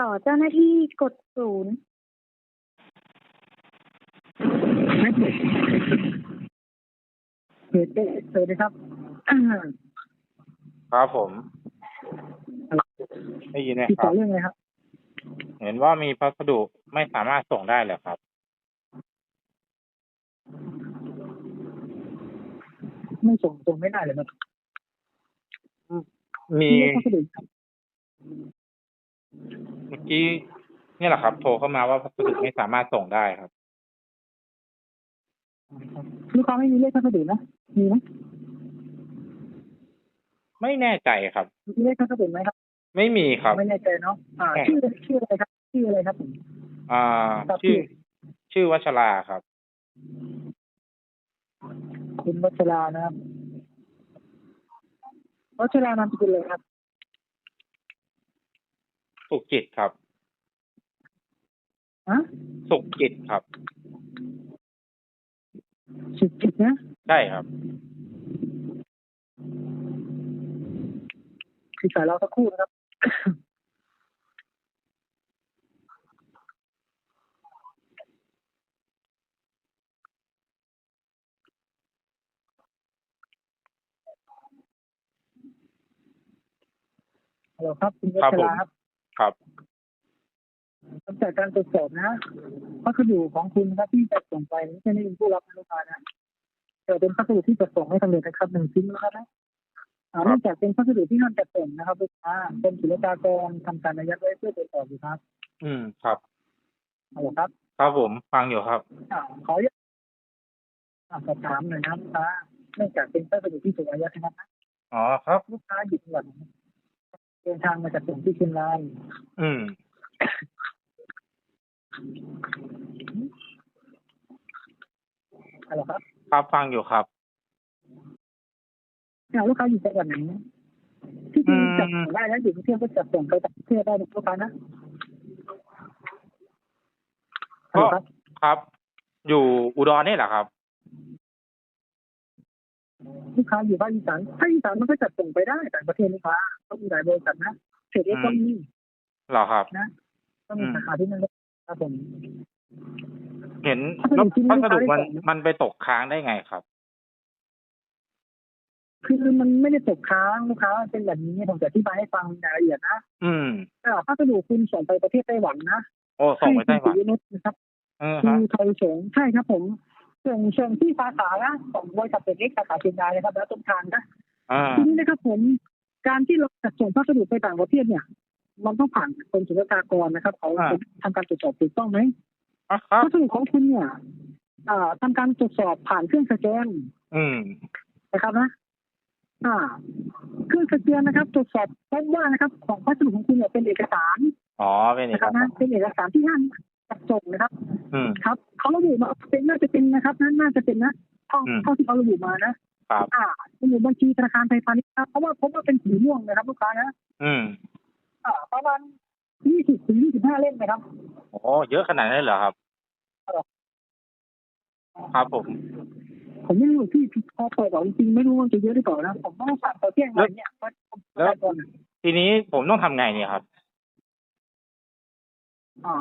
ต่อเจ้าหน้าที่กดศูนย์ไม่เปิดเปิดได้เปิดนะครับอ่าครับผม ได้ยินไหมติดคต่รัอบ เรื่องอะไรครับ เห็นว่ามีพัสดุไม่สามารถส่งได้เหรอครับ ไม่ส่งส่งไม่ได้เลยนะมีเรื่องพัสดุครับ เมื่อกี้เนี่ยแหละครับ โทรเข้ามาว่าพัสดุไม่สามารถส่งได้ครับ ลูกค้าไม่มีเลขพัสดุนะ มีไหมไม่แน่ใจครับ มีเลขพัสดุไหมครับ ไม่มีครับ ไม่แน่ใจเนาะอ่าใช่ ชื่อชื่ออะไรครับ ชื่ออะไรครับผม อ่า ครับชื่อ พี่ ชื่อวัชราครับ คุณวัชรานะครับ วัชรานามสกุลเลยครับ สุขจิตครับฮะสุขจิตครับสุดจิตนะใช่ครับ คือสายเราสักครู่นะครับ ฮัลโหลครับ คุณวัครับชผม ราครับ ครับหลังจากการตรวจสอบนะพัสดุของคุณนะครับที่จะส่งไปไม่ใช่ไม่เป็นผู้รับนะลูกค้านะแต่เป็นพัสดุที่จะส่งให้สำเร็จนะครับหนึ่งชิ้นนะครับนะอ่าเนื่องจากเป็นพัสดุที่ห้ามจัดส่งนะครับลูกค้ากรมศุลกากรทำการอายัดไว้เพื่อตรวจสอบอยู่ครับ อืมครับฮัลโหลครับ ครับผมฟังอยู่ครับอ่าขออนุญาตอ่าสอบถามหน่อยนะครับลูกค้าเนื่องจากเป็นพัสดุที่ถูกอายัดนะครับนะอ๋อครับลูกค้าหยุดจังหวัดไหน เดินทางมาจากส่งที่เชียงรายอืมฮัลโหลครับครับฟังอยู่ครับอ่าลูกค้าอยู่จังหวัดไหนที่จริงจัดส่งได้แล้วอยู่กรุงเทพก็จัดส่งไปต่างประเทศได้นะลูกค้านะฮัลโหลครับ ครับ อยู่อุดรนี่แหละครับ ลูกค้าอยู่ภาคอีสานภาคอีสานมันก็จัดส่งไปได้ต่างประเทศลูกค้าก็มีหลายบริษัทนะเทรดเอ็กก็มีเหรอครับก็มีสาขาที่นั่นด้วยครับผมเห็นพัสดุที่พัสดุลูกค้าได้มันส่งมันไปตกค้างได้ไงครับคือมันไม่ได้ตกค้างลูกค้ามันเป็นแบบนี้ผมจะอธิบายให้ฟังรายละเอียดนะอืมอ่าพัสดุคุณส่งไปประเทศไต้หวันนะโอ้ส่งไปไต้หวันให้คุณปิยนุชนะครับเออคืฮะอไทยสงฆ์ใช่ครับผม ส่งส่งที่สาขานะของบริษัทเล็กสาขาเชียงรายนะครับ แล้วต้นทางนะอ่าทีนี้นะครับผมการที่เราจะส่งพัสดุไปต่างประเทศเนี่ย มันต้องผ่านกรมศุลกากรนะครับเขาทำการตรวจสอบถูกต้องไหมอะครับพัสดุของคุณเนี่ยอ่าทำการตรวจสอบผ่านเครื่องสแกนอืมนะครับนะอ่าเครื่องสแกนนะครับ ตรวจสอบพบว่านะครับ ของพัสดุของคุณเนี่ยเป็นเอกสารอ๋อเป็นอย่างนะครับนั้นะนเป็นเอกสารที่ห้าม จัดส่งนะครับ อืม ครับเขาระบุมาเป็นน่าจะเป็นนะครับนั่นน่าจะเป็นนะเท่าอืม เท่าที่เขาระบุมานะครับ อ่าเป็นอยู่บัญชีธนาคารไทยพาณิชย์ครับเพราะว่าพบว่าเป็นสีม่วงนะครับลูกค้านะอืมอ่าประมาณยี่สิบถึงยี่สิบห้าเล่มนะครับ โอ้เยอะขนาดนั้นเลยเหรอครับ ครับผม ผมไม่รู้ที่พอเปิดออกจริงๆไม่รู้ว่าจะเยอะหรือเปล่านะผมต้องสั่งต่อเที่ยงวันเนี่ยว่าผมแล้วได้ก่อนทีนี้ผมต้องทำไงเนี่ยครับอ่า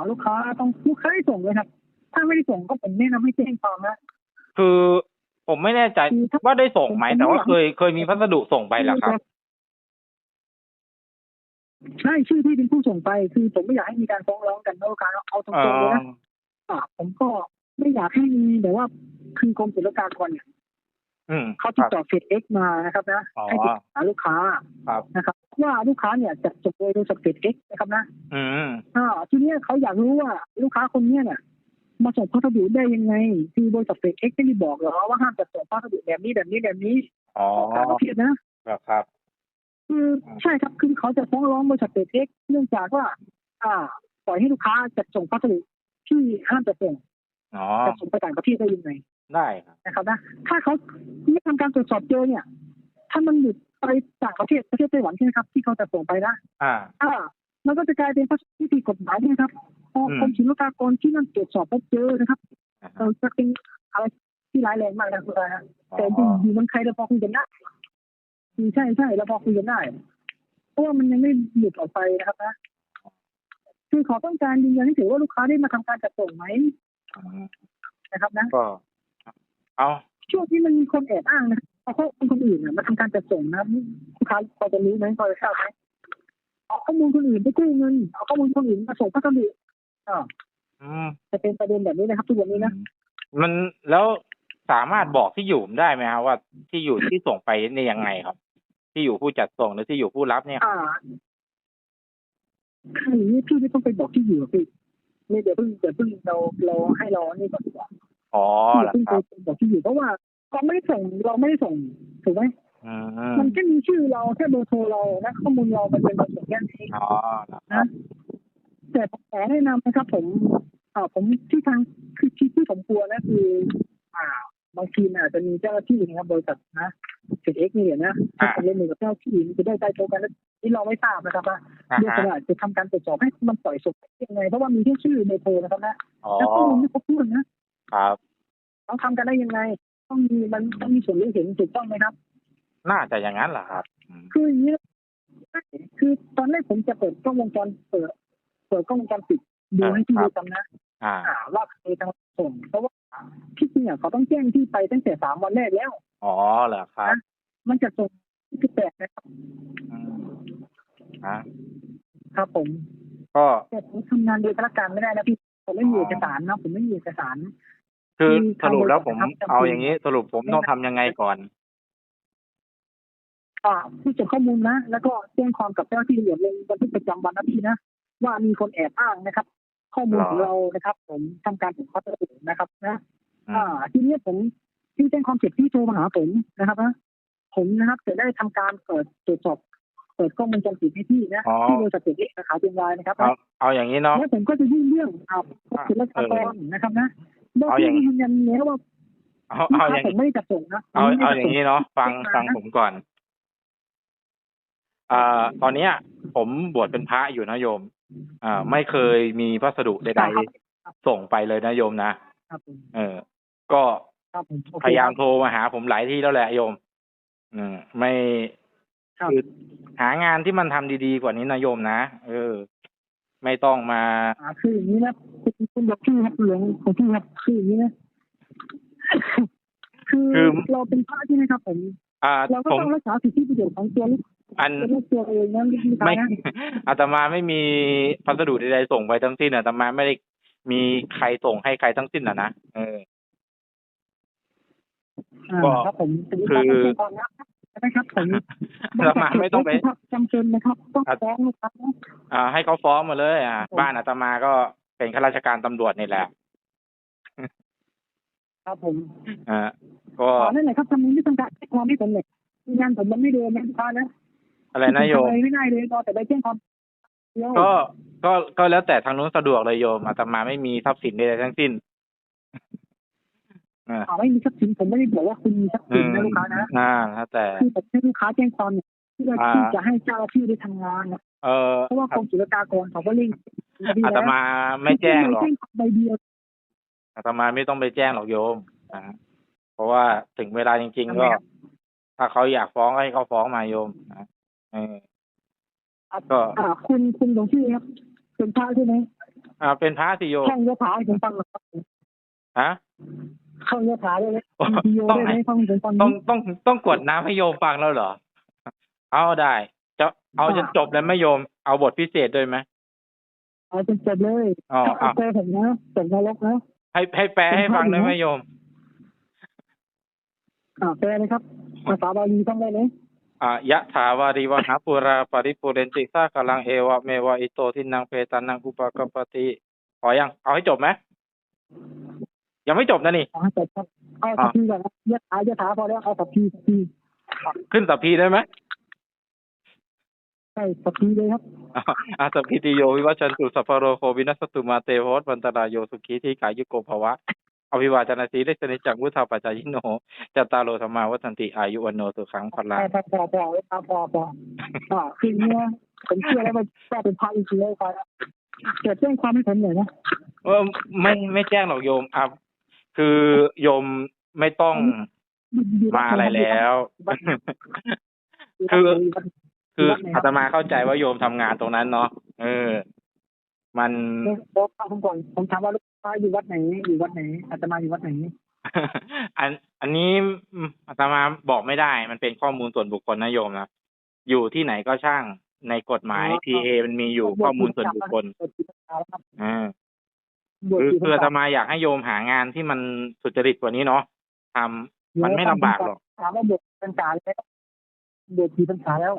ลูกค้าต้องลูกค้าให้ส่งเลยครับ ถ้าไม่ได้ส่งก็ผมแนะนำให้แจ้งความนะคือผมไม่แน่ใจคือถ้าว่าได้ส่งไหมผมแต่ว่าผมเคยเคยมีพัสดุส่งไปแล้วครับ ใช่ชื่อที่เป็นผู้ส่งไป คือผมไม่อยากให้มีการฟ้องร้องกันนะลูกค้าเอาตรอ๋องๆเลยนะอ่าผมก็ไม่อยากให้มีแต่ว่าคือกรมศุลกากรเนี่ยอืม เขาคติดรับต่อเฟดเอ็กมานะครับนะอ๋อให้ติดต่อลูกค้าครับนะครับว่าลูกค้าเนี่ยจะส่งโดยบริษัทเฟดเอ็กนะครับนะอืมอ่าทีเนี้ยเขาอยากรู้ว่าลูกค้าคนเนี้ยเนี่ยมาส่งพัสดุได้ยังไง คือบริษัทเฟดเอ็กไม่ได้บอกหรอว่าห้ามจะส่งพัสดุแบบนี้แบบนี้แบบนี้อ๋อต่างประเทศนะครับครับคือใช่ครับคือเขาจะฟ้องร้องบริษัทเฟดเอ็กเนื่องจากว่า อ่า ปล่อยให้ลูกค้าจัดส่งพัสดุที่ห้ามจะส่งอ๋อจะส่งไปต่างประเทศได้ยังไง ได้ครับนะครับนะถ้าเขาไม่ทำการตรวจสอบเจอเนี่ย ถ้ามันหลุดไปต่างประเทศประเทศไต้หวันใช่ไหมครับ ที่เขาจะส่งไปนะอ่าอ่ามันก็จะกลายเป็นพัสดุที่ผิดกฎหมายใช่ไหมครับพออืมกรมศุลกากรที่นั่นตรวจสอบพบเจอนะครับอ่าเออจะเป็นอะไรที่ร้ายแรงมากนะคุณอาฮะอ๋อแต่อยู่อยู่เมืองไทยเราพอคุยกันได้อืมใช่ใช่เราพอคุยกันได้เพราะว่ามันยังไม่หลุดออกไปนะครับนะคือคือขอต้องการยืนยันให้ถือว่าลูกค้าได้มาทำการจัดส่งไหมอืมนะครับนะก็ เอาช่วงที่มันมีคนแอบอ้างนะเอาข้อมูลคนอื่นน่ะมาทำการจัดส่งนะลูกค้าพอจะรู้ไหมพอจะทราบไหมเอาข้อมูลคนอื่นไปกู้เงินเอาข้อมูลคนอื่นมาส่งพัสดุอ่าอืมจะเป็นประเด็นแบบนี้นะครับทุกวันนี้นะมันแล้วสามารถบอกที่อยู่ผมได้ไหมครับว่าที่อยู่ที่ส่งไปเนี่ยยังไงครับ ที่อยู่ผู้จัดส่งหรือที่อยู่ผู้รับเนี่ยอ่าคืออย่างนี้พี่ไม่ต้องไปบอกที่อยู่หรอกพี่นี่เดี๋ยวเพิ่งเดี๋ยวเพิ่งเราเราให้เรานี่ก่อนดีกว่า อ๋อพี่เหรอครับบอกที่อยู่เพราะว่าเราไม่ส่งเราไม่ส่งถูกไหมอืมมันแค่มีชื่อเราแค่เบอร์โทรเราและข้อมูลเรามันเป็นบางส่วนแค่นี้อ๋อนะแต่ผมขอแนะนำนะครับ ผมอ่าผมที่ทางคือที่ที่ผมกลัวนะคือ อ่า บางทีอาจจะมีเจ้าหน้าที่นะครับบริษัทนะเอ็กนี่เนี่นะถ้าเล่นมือกับเจ้าที่จะได้ใจโตกันแล้วที่เราไม่ทราบนะครับว่าเรื่องขนาดจะทำการตรวจสอบให้มันปล่อยศพยังไงเพราะว่ามีแค่ชื่อเบอร์โทรนะครับนะแล้วข้อมูลไม่ครบถ้วนนะ ครับต้องทำกันได้ยังไง ต้องมีมันต้องมีส่วนรู้เห็นถูกต้องไหมครับ น่าจะอย่างนั้นเหรอครับอืมคืออย่างนี้นะคือตอนแรกผมจะเปิดกล้องวงจรเปิดเปิดกล้องวงจรปิดดูให้ที่ดูกันนะอ่า อ่าว่าใครทางส่งเพราะว่าที่จริงอะเขาต้องแจ้งที่ไปตั้งแต่สามวันแรกแล้ว อ๋อเหรอครับมันจะส่งที่แปดนะครับอืมอะครับผมก็ แต่ผมทำงานโดยพนักงานไม่ได้นะพี่ผมไม่มีเอกสารนะผมไม่มีเอกสาร คือคือสรุปแล้วผมทางบริษัทครับเอาอย่างนี้ สรุปผมต้องทำยังไงก่อนอ่าผู้เก็บข้อมูลนะ แล้วก็แจ้งความกับเจ้าหน้าที่ตำรวจลงบันทึกประจำวันนะพี่นะว่ามีคนแอบอ้างนะครับ ข้อมูลของเรานะครับ ผมทำการถูกข้อตระนะครับ นะอืมอ่า ทีนี้ผมที่แจ้งความเจ็บที่โทรมาหาผมนะครับนะผมนะครับ จะได้ทำการเปิดตรวจสอบเปิดกล้องวงจรปิดให้พี่นะอ๋อที่บริษัทเจ็ดเล็กสาขาเชียงรายนะครับเอาเอาอย่างนี้เนาะแล้วผมก็จะยื่นเรื่องเอาศุลกากรนะครับนะโดย เอาอย่างที่ยืนยันแล้วว่าเอาลูกเอาค้าอย่างผมไม่ได้จัดส่งนะเอาผมไม่เอาได้อจัดย่างส่นี้เนาะฟังเป็นฟังนะผมก่อนอ่าตอนเนี้ย ผมบวชเป็นพระอยู่นะโยมอ่าไม่เคยมีพัสดุใดๆส่งไปเลยนะโยมนะครับผมเออ ก็ครับผมโอเคพยายามโทรมาหาผมหลายที่แล้วแหละโยม อืมไม่ครับคือหางานที่มันทำดีๆกว่านี้นะโยมนะเออ ไม่ต้องมาอ่าคืออย่างนี้นะคุณคุณบอกพี่ครับหลวงของพี่ครับคืออย่างนี้นะคือคือเราเป็นพระใช่ไหมครับผมอ่าเราก็ผมต้องรักษาสิทธิประโยชน์ของตัวลูกอันตัวลูกตัวเองนะลูกค้าไม่นะอาตมาไม่มีพัสดุใดๆส่งไปทั้งสิ้นอาตมาไม่ได้มีใครส่งให้ใครทั้งสิ้นอะนะเอออ่าก็ครับผมเป็นคือการก่อ นนะใช่ไหมครับผมอาตมาไม่ต้องไปจำเป็นนะครับต้องฟ้องลูกค้านะอ่า ให้เขาฟ้องมาเลย อ่าบ้านอาตมาก็เป็นข้าราชการตำรวจนี่แหละครับผมอ่าก็อ๋อนั่นแหละครับทำไมไม่ต้องการแจ้งความให้ผมเลยงานผมมันไม่เดินนะลูกค้านะอะไรนะโยมทำอะไรไม่ได้เลยรอแต่ไปแจ้งความเดียวก็ก็ก็แล้วแต่ทางนู้นสะดวกเลยโยมอาตมาไม่มีทรัพย์สินใดๆทั้งสิ้น อ่าอ่าไม่มีทรัพย์สินผมไม่ได้บอกว่าคุณมีทรัพย์อืสินมนะลูกค้านะอ่าแล้วแต่คือผมให้ลูกค้าแจ้งความเนี่ยเพื่ออ่าที่จะให้เจ้าหน้าที่ได้ทำงานนะเออเพราะว่ากรมศุลกากรเขาก็เร่งอาตมาไม่แจ้งหรอกแจ้งความใบเดียวอาตมาไม่ต้องไปแจ้งหรอกโยมนะเพราะว่าถึงเวลาจริง ๆ ก็ ถ้าเขาอยากฟ้องก็ให้เขาฟ้องมาโยมนะเออก็อ่าคุณคุณหลวงพี่ครับเป็นพระใช่ไหมอ่าเป็นพระสิโยมท่องยถาให้ผมฟังหน่อยครับฮะ ท่องยถาได้ไหมมีโยต้องได้ไหมให้ฟังผมฟังต้องต้องต้องกดน้ำให้โยมฟังแล้วเหรอ เอาได้จะเอาจนจบเลยไหมโยม เอาบทพิเศษด้วยไหมเอาจนจบเลยอ๋อถ้าเอาอะโกผมนะตกนรกนะให้ให้แปลให้ฟังได้ไหมโยมอ่าแปลเลยครับภาษาบาลีต้องได้ไหมอ่ายะถาวาริวหาปุราปริปุเรนติสากลังเอวะเมวะอิโตทินังเพตานังอุปกปปติขอยังเอาให้จบไหม ยังไม่จบนะนี่ขอให้จบครับเอาสักทีก่อนนะยถายถาพอแล้วเอาสักทีสักทีขึ้นสัพพีได้ไหมใช่สักทีเลยครับอาสัพพิติโยวิวัชชันตุสัพพะโรโควินัสสตุมาเตโหตวันตรายโยสุขีที่กายุโกภวะอภิวาจนาสีเลสนิจังวุฒาปัจจายิโนจัตตารโลธรรมาวัฏันติอายุวันโนสุขังพพอลังพอพอพอพอพอพออ่าคือเนี้ยผมเชื่อแล้วว่าว่าเป็นพระจริงๆเลยครับเกิดแจ้งความให้ผมหน่อยนะเออไม่ไม่แจ้งหรอกโยมอะ คือโยมไม่ต้องมาอะไรแล้ว คือคืออาตมาเข้าใจว่าโยมทำงานตรงนั้นเนาะเออ มันบอกผมก่อนผมถามว่าลูกค้าอยู่วัดไหนอยู่วัดไหนอาตมาอยู่วัดไหนอัน อันนี้อืมอาตมาบอกไม่ได้ มันเป็นข้อมูลส่วนบุคคลนะโยมนะอยู่ที่ไหนก็ช่างในกฎหมายอ๋อ PA มันมีอยู่ข้อมูลส่วนบุคคลบวชกี่พรรษา แล้วครับอ่าบวชคือกี่พรคือรอาตษามาอยากให้โยมหางานที่มันสุจริตกว่านี้เนาะทำมันไม่ลำบากหรอกถามว่าบวชพรรษาแล้วบวชกี่พรรษาแล้ว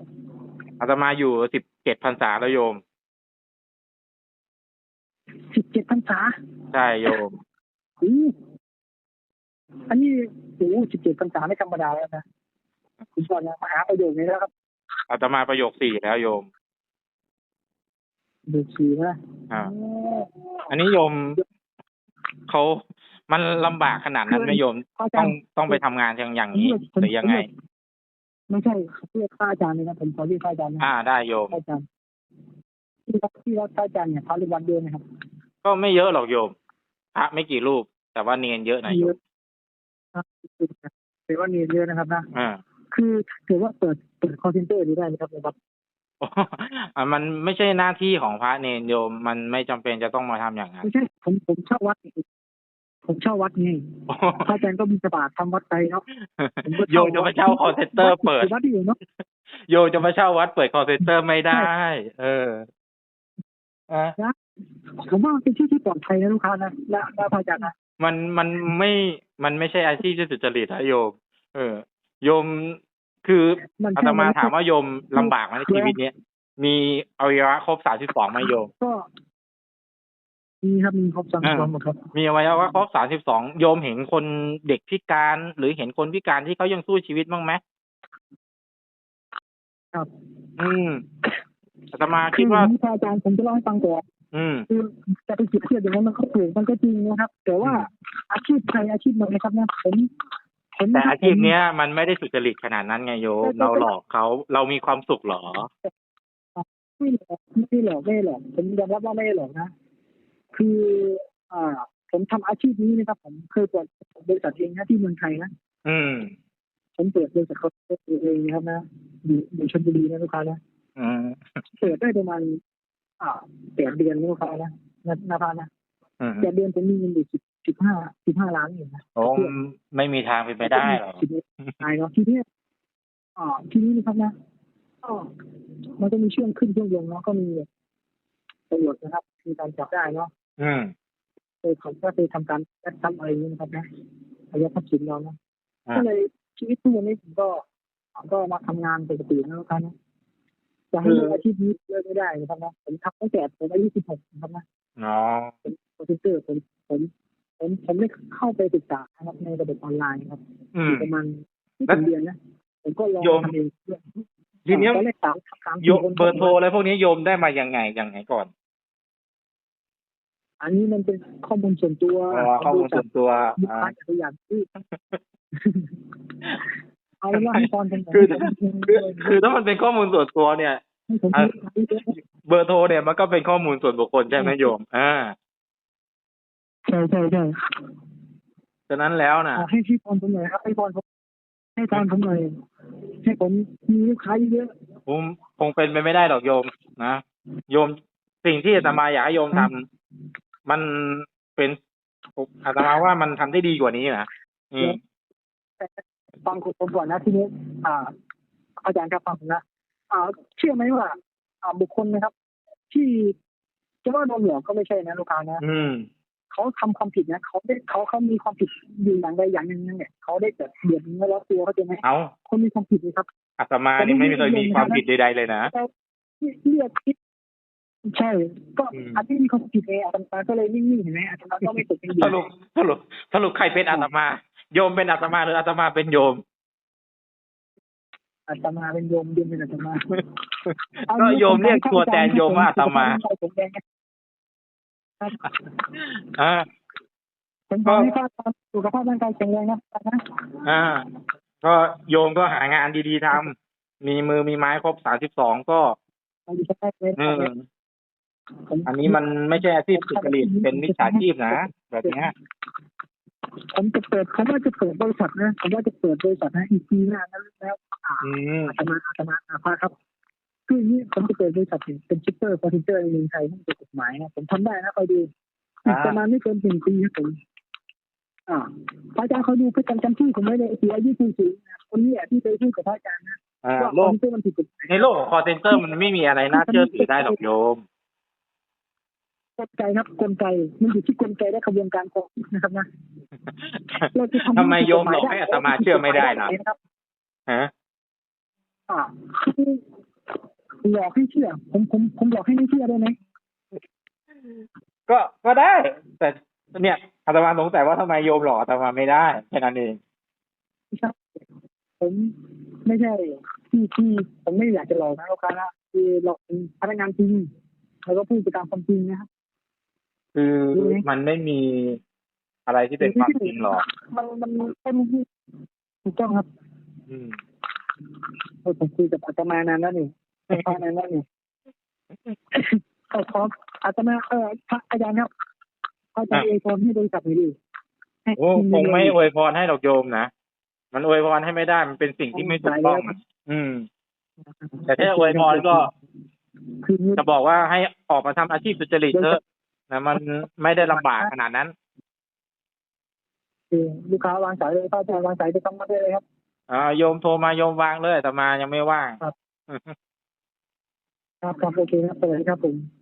อาตมาอยู่สิบเจ็ดพรรษาแล้วโยมสิบเจ็ดพรรษาใช่โยมอู้อันนี้โอ้สิบเจ็ดพรรษาไม่ธรรมดาแล้วนะคุณพ่อนะมหาประโยชน์นี้แล้วครับอาตมาประโยคสี่แล้วโยมบวชสี่นะอ่า อันนี้โยมเขามันลำบากขนาดนั้นไหมโยมอาต้จาองรย์ต้องไปทำงานอย่างอย่างนี้หรือยังไง ไม่ใช่เรียกข้าอาจารย์เลยนะผมขอเรียกข้าอาจารย์นะอ่าได้โยมข้าอาจารย์ที่วัดที่วัดข้าอาจารย์เนี่ยพระเรียกวัดเดินนะครับ ก็ไม่เยอะหรอกโยมพระไม่กี่รูป แต่ว่าเนียนเยอะนะโยมเป็นว่าเนียนเยอะนะครับนะอ่าคือถือว่าเปิดเปิดคอร์เซนเตอร์นี้ได้ไหมครับในวัด อะมันไม่ใช่หน้าที่ของพระเนนโยม มันไม่จำเป็นจะต้องมาทำอย่างนั้น ไม่ใช่ผมผมเช่าวัดนี่ผมเช่าวัดนี่พระอาจารย์ก็มีสบาททำวัดไปเนาะผมก็โยมจะมาเช่าคอเซนเตอร์เปิด วัดที่อยู่เนาะ โยมจะมาเช่าวัดเปิดคอเซนเตอร์ไม่ได้ เอออะผมว่ามันเป็นที่ที่ปลอดภัยนะลูกค้านะและและพระอาจารย์นะมันมันไม่ มันไม่ใช่อาชีพที่สุจริตนะโยม เออ โยม คือมันอาใช่ตมามันถามว่าโยมลำบากไหมในชีวิตเนี้ยมีอวัยวะครบสามสิบสองไหมโยมก็มีครับมีครบสามสิบสองหมดครับ มีอวัยวะครบสามสิบสองโยมเห็นคนเด็กพิการ หรือเห็นคนพิการที่เขายังสู้ชีวิตบ้างไหมครับ อืมอาตมาคืคิอดว่าอย่างนี้พระอาจารย์ผมจะเล่าให้ฟังก่อนอืมคือจะไปเก็บเทียบอย่างนั้นมันก็ถูกมันก็จริงนะครับ แต่ว่าอาชีพใครอาชีพมันนะครับเนี่ยผมผม แต่อาชีพเนี้ยมันไม่ได้สุจริตขนาดนั้นไงโยมเราหลอกเขาเรามีความสุขเหรอไม่หลอกไม่หลอกไม่หลอกผมยอมรับว่าไม่ได้หลอกนะ คืออ่าผมทำอาชีพนี้นะครับ ผมเคยเปิดบริษัทเองนะที่เมืองไทยนะอืม ผมเปิดบริษัทเขาเองนะครับนะอยู่อยู่ชลบุรีนะลูกค้านะอืมเปิดได้ประมาณอ่าแปดเดือนนะลูกค้านะนะนาพานะอืมแปดเดือนผมมีเงินอยู่สิบ สิบห้าสิบห้าล้านเองนะโอ้ไม่มีทางเป็นไปได้หรอกสิบเอ็ดตายเนาะทีนี้อ่าทีนี้นะครับนะก็มันก็มีช่วงขึ้นช่วงลงเนาะก็มีประโยชน์นะครับมีการจับได้เนาะอืมเคยผมก็เคยทำการยัดทรัพย์อะไรอย่างนี้นะครับนะอายัดทรัพย์สินเรานะอ่าก็เลยชีวิตทุกวันนี้ผมก็ก็มาทำงานปกตินะครับนะจะให้เลิกอาชีพนี้เลิกไม่ได้นะครับนะผมทำตั้งแต่ผมอายุสิบหกนะครับนะอ๋อเป็นคอมพิวเตอร์ผมผม ผมผมได้เข้าไปศึกษานะครับในระบบออนไลน์ครับอืมประมาณไม่ถึงเดือนนะผมก็ลองโยมทำเองด้วยทีเนี้ยตอนแรกสามสามโยสี่คนเบอร์โทรอะไรพวกนี้โยมได้มายังไงยังไงก่อน อันนี้มันเป็นข้อมูลส่วนตัวอ๋อข้อมูลส่วนตัวลูกอ่าค้าจักรยานที่เอาเป็นว่าให้ตอนเป็นคือคือคือถ้ามันเป็นข้อมูลส่วนตัวเนี่ยให้ผมอะพูดเบอร์โทรเนี่ยมันก็เป็นข้อมูลส่วนบุคคลใช่ไหมโยม อ่า ใช่ใช่ใช่ฉะนั้นแล้วนะอะให้ที่พรผมหน่อยครับให้พรผมให้พรผมหน่อยให้ผมมีลูกค้าเยอะคงคงเป็นไปไม่ได้หรอกโยมนะโยมสิ่งที่อาตมาอยากให้โยมทำมันเป็นอาตมาว่ามันทำได้ดีกว่านี้นะอืมฟังผมก่อนนะทีนี้ อ่า อาจารย์ครับฟังผมนะอ่า เชื่อไหมว่า อ่าบุคคลนะครับ ที่จะว่าโดนหลอกก็ไม่ใช่นะลูกค้านะอืม เขาทำความผิดนะเขาได้เขาเขามีความผิดอยู่อย่างใดอย่างหนึ่งเนี่ยเขาได้แบบเดือดเนื้อร้อนตัวเขาใจไหมเอาคนมีความผิดนะครับอาตมานี่ไม่เคยมีความผิดใดๆเลยนะเราเลือกคิดใช่ ก็อืมอาจจะมีความผิดเองอาตมาก็เลยนิ่งๆเห็นไหมอาตมาก็ไม่ตกเป็นเหยื่สอรุปสรุปสรุปใครเป็นอาตมา โยมเป็นอาตมาหรืออาตมาเป็นโยมอาตมาเป็นโยมโยมเป็นอาตมาก็โยมเรียกตัวแทนโยมว่าอาตมา อ่าผมขอให้ข้าตามสุขภาพร่างกายแข็งแรงนะนะอ่า ก็โยมก็หางานดีๆทำมีมือมีไม้ครบสามสิบสองก็เราอยู่ใกล้ๆเลยเอออันนี้มันไม่ใช่อาชีพสุจริตเป็นมิจฉาชีพนะแบบเนี้ยผมจะเปิดผมว่าจะเปิดบริษัทนะผมว่าจะเปิดบริษัทนะอีกทีหน้านั้นแล้วอ่าอืมอาตมาอาตมาอาภาครับ คืออย่างนี้ผมจะเปิดบริษัทเป็นชิปเปอร์คอนเทนเตอร์ในเมืองไทยที่ถูกกฎหมายนะผมทำได้นะคอยดูอีกประมาณไม่เกินหนึ่งปีครับผมอ่าพระอาจารย์เขาดูพฤติกรรมจำที่ผมไว้เลยเสียอายุจริงๆนะคนนี้อะที่เคยพูดกับพระอาจารย์นะอ่าว่าโลคอกมพิวเตอร์มันผิดกฎหมายในโลกของคอเซนเตอร์มันไม่มีอะไรน่าเชื่อถือได้หรอกโยมกลไกครับกลไกมันอยู่ที่กลไกและกระบวนการของนะครับนะเราจะทำไมโยมหลอกให้อาตมาเชื่อไม่ได้ล่ะนะครับฮะอ่าคือ หลอกให้เชื่อ ผมผมผมหลอกให้ไม่เชื่อได้ไหมก็ก็ได้ แต่เนี่ยอาตมาสงสัยว่าทำไมโยมหลอกอาตมาไม่ได้แค่นั้นเองไม่ใช่ผมไม่ใช่ที่ที่ผมไม่อยากจะหลอกนะลูกค้านะคือหลอกเป็นพนักงานจริงแล้วก็พูดไปตามความจริงนะครับคือมันไม่มีอะไรที่เป็นความจริงหรอก มันมันเป็นถูกต้องครับ อืมเออผมคุยกับอาตมานานแล้วนี่ พระนานแล้วนี่ขอขออาตมาเออพระอาจารย์ครับพระอาจารย์เอพรให้บริษัทหน่อยดิให้โอ้คงไม่อวยพรให้ดอกโยมนะมันอวยพรให้ไม่ได้มันเป็นสิ่งที่ไม่ถูกต้องอะอืม แต่ถ้าอวยพรก็คือจะบอกว่าให้ออกมาทำอาชีพสุจริตเถอะนะมันไม่ได้ลำบากขนาดนั้นคือลูกค้าวางสายเลยพระอาจารย์วางสายจะต้องมาได้เลยครับอ่าโยมโทรมาโยมวางเลยแต่มายังไม่ว่าง ครับครับโอเคครับสวัสดีครับผม